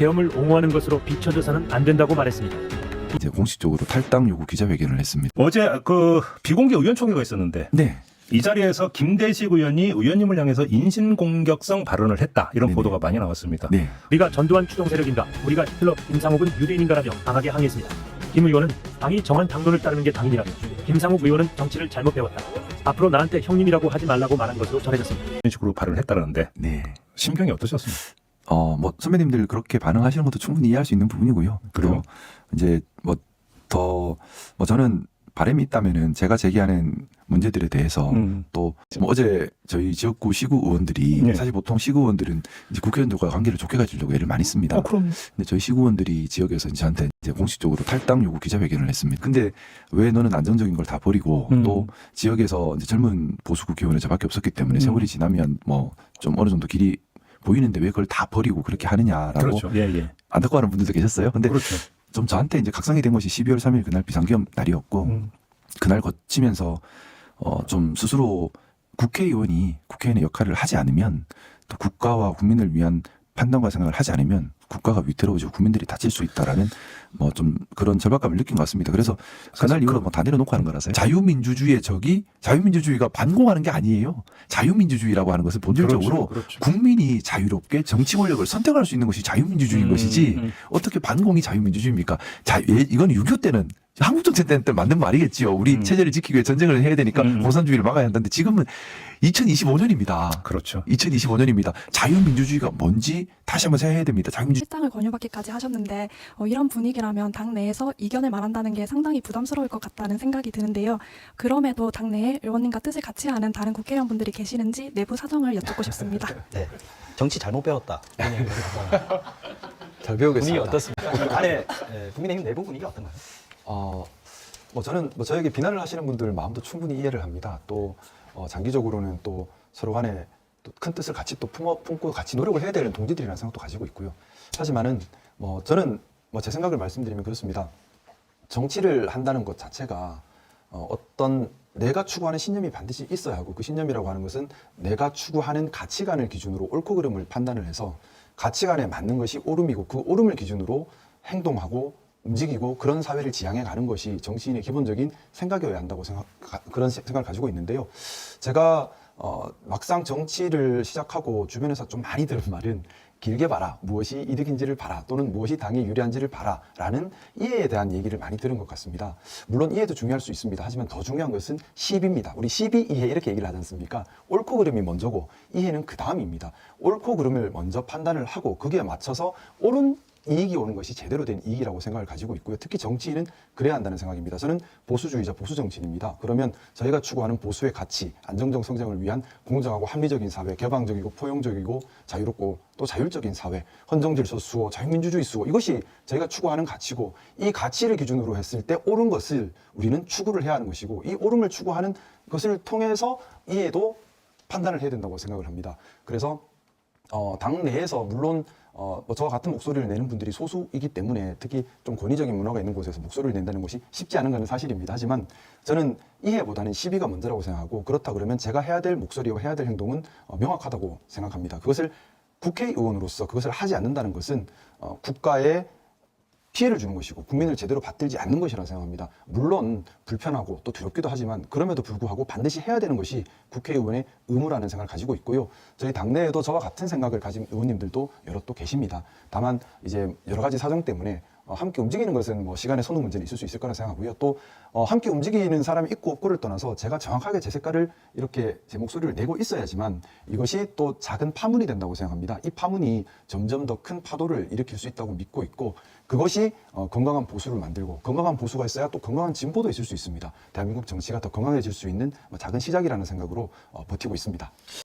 계엄을 옹호하는 것으로 비춰져서는 안 된다고 말했습니다. 이제 공식적으로 탈당 요구 기자회견을 했습니다. 어제 그 비공개 의원총회가 있었는데 네. 이 자리에서 김대식 의원이 의원님을 향해서 인신공격성 발언을 했다 이런 네네. 보도가 많이 나왔습니다. 네. 우리가 전두환 추종 세력인가? 우리가 히틀러, 김상욱은 유대인인가라며 강하게 항의했습니다. 김 의원은 당이 정한 당론을 따르는 게 당이라며 김상욱 의원은 정치를 잘못 배웠다. 앞으로 나한테 형님이라고 하지 말라고 말한 것으로 전해졌습니다. 이런 식으로 발언을 했다는데 네. 심경이 어떠셨습니까? 어, 뭐 선배님들 그렇게 반응하시는 것도 충분히 이해할 수 있는 부분이고요. 그리고 이제 뭐더뭐 저는 바람이 있다면은 제가 제기하는 문제들에 대해서 음. 또뭐 어제 저희 지역구 시구 의원들이 네. 사실 보통 시구 의원들은 이제 국회의원들과 관계를 좋게 가지려고 애를 많이 씁니다. 어, 그럼 근데 저희 시구 의원들이 지역에서 이제 저한테 이제 공식적으로 탈당 요구 기자회견을 했습니다. 근데 왜 너는 안정적인 걸 다 버리고 음. 또 지역에서 이제 젊은 보수 국회의원은 저밖에 없었기 때문에 음. 세월이 지나면 뭐 좀 어느 정도 길이 보이는데 왜 그걸 다 버리고 그렇게 하느냐라고 그렇죠. 예, 예. 안타까워하는 분들도 계셨어요. 근데 그렇죠. 좀 저한테 이제 각성이 된 것이 12월 3일 그날 비상계엄 날이었고 음. 그날 거치면서 어 좀 스스로 국회의원이 국회의원의 역할을 하지 않으면 또 국가와 국민을 위한 판단과 생각을 하지 않으면 국가가 위태로워지고 국민들이 다칠 수 있다라는 뭐 좀 그런 절박감을 느낀 것 같습니다. 그래서 그날 이후로 뭐다 내려놓고 하는 거라서요. 자유민주주의의 적이 자유민주주의가 반공하는 게 아니에요. 자유민주주의라고 하는 것은 본질적으로 그렇죠. 그렇죠. 국민이 자유롭게 정치 권력을 선택할 수 있는 것이 자유민주주의인 음, 것이지 음. 어떻게 반공이 자유민주주의입니까? 자, 예, 이건 6.25 때는 한국 정책 때는 때 맞는 말이겠지요. 우리 음. 체제를 지키기 위해 전쟁을 해야 되니까 음. 공산주의를 막아야 한다는데 지금은 2025년입니다. 그렇죠. 2025년입니다. 자유민주주의가 뭔지 다시 한번 생각해야 됩니다. 자유민주 실당을 권유받기까지 하셨는데 어, 이런 분위기라면 당내에서 이견을 말한다는 게 상당히 부담스러울 것 같다는 생각이 드는데요. 그럼에도 당내에 의원님과 뜻을 같이 하는 다른 국회의원분들이 계시는지 내부 사정을 여쭙고 싶습니다. 네. 정치 잘못 배웠다. 잘 분위기 배우겠습니다. 어떻습니까? 안에 예, 국민의힘 내부 분위기 어떤가요? 어, 뭐 저는 뭐 저에게 비난을 하시는 분들 마음도 충분히 이해를 합니다. 또 어, 장기적으로는 또 서로 간에 또 큰 뜻을 같이 또 품어, 품고 같이 노력을 해야 되는 동지들이라는 생각도 가지고 있고요. 하지만은 뭐 저는 뭐 제 생각을 말씀드리면 그렇습니다. 정치를 한다는 것 자체가 어, 어떤 내가 추구하는 신념이 반드시 있어야 하고 그 신념이라고 하는 것은 내가 추구하는 가치관을 기준으로 옳고 그름을 판단을 해서 가치관에 맞는 것이 옳음이고 그 옳음을 기준으로 행동하고 움직이고 그런 사회를 지향해 가는 것이 정치인의 기본적인 생각이어야 한다고 생각 가- 그런 세- 생각을 가지고 있는데요. 제가 어, 막상 정치를 시작하고 주변에서 좀 많이 들은 말은 길게 봐라 무엇이 이득인지를 봐라 또는 무엇이 당에 유리한지를 봐라 라는 이해에 대한 얘기를 많이 들은 것 같습니다. 물론 이해도 중요할 수 있습니다. 하지만 더 중요한 것은 시비입니다. 우리 시비 이해 이렇게 얘기를 하지 않습니까? 옳고 그름이 먼저고 이해는 그 다음입니다. 옳고 그름을 먼저 판단을 하고 거기에 맞춰서 옳은 이익이 오는 것이 제대로 된 이익이라고 생각을 가지고 있고요. 특히 정치인은 그래야 한다는 생각입니다. 저는 보수주의자 보수 정치인입니다. 그러면 저희가 추구하는 보수의 가치, 안정적 성장을 위한 공정하고 합리적인 사회, 개방적이고 포용적이고 자유롭고 또 자율적인 사회, 헌정질서 수호, 자유민주주의 수호 이것이 저희가 추구하는 가치고 이 가치를 기준으로 했을 때 옳은 것을 우리는 추구를 해야 하는 것이고 이 옳음을 추구하는 것을 통해서 이해도 판단을 해야 된다고 생각을 합니다. 그래서 어, 당 내에서 물론 어, 뭐 저와 같은 목소리를 내는 분들이 소수이기 때문에 특히 좀 권위적인 문화가 있는 곳에서 목소리를 낸다는 것이 쉽지 않은 것은 사실입니다. 하지만 저는 이해보다는 시비가 먼저라고 생각하고 그렇다 그러면 제가 해야 될 목소리와 해야 될 행동은 어, 명확하다고 생각합니다. 그것을 국회의원으로서 그것을 하지 않는다는 것은 어, 국가의 피해를 주는 것이고 국민을 제대로 받들지 않는 것이라 생각합니다. 물론 불편하고 또 두렵기도 하지만 그럼에도 불구하고 반드시 해야 되는 것이 국회의원의 의무라는 생각을 가지고 있고요. 저희 당내에도 저와 같은 생각을 가진 의원님들도 여러 또 계십니다. 다만 이제 여러 가지 사정 때문에 어, 함께 움직이는 것은 뭐 시간의 선호 문제는 있을 수 있을 거라 생각하고요. 또 어, 함께 움직이는 사람이 있고 없고를 떠나서 제가 정확하게 제 색깔을 이렇게 제 목소리를 내고 있어야지만 이것이 또 작은 파문이 된다고 생각합니다. 이 파문이 점점 더 큰 파도를 일으킬 수 있다고 믿고 있고 그것이 어, 건강한 보수를 만들고 건강한 보수가 있어야 또 건강한 진보도 있을 수 있습니다. 대한민국 정치가 더 건강해질 수 있는 뭐 작은 시작이라는 생각으로 어, 버티고 있습니다.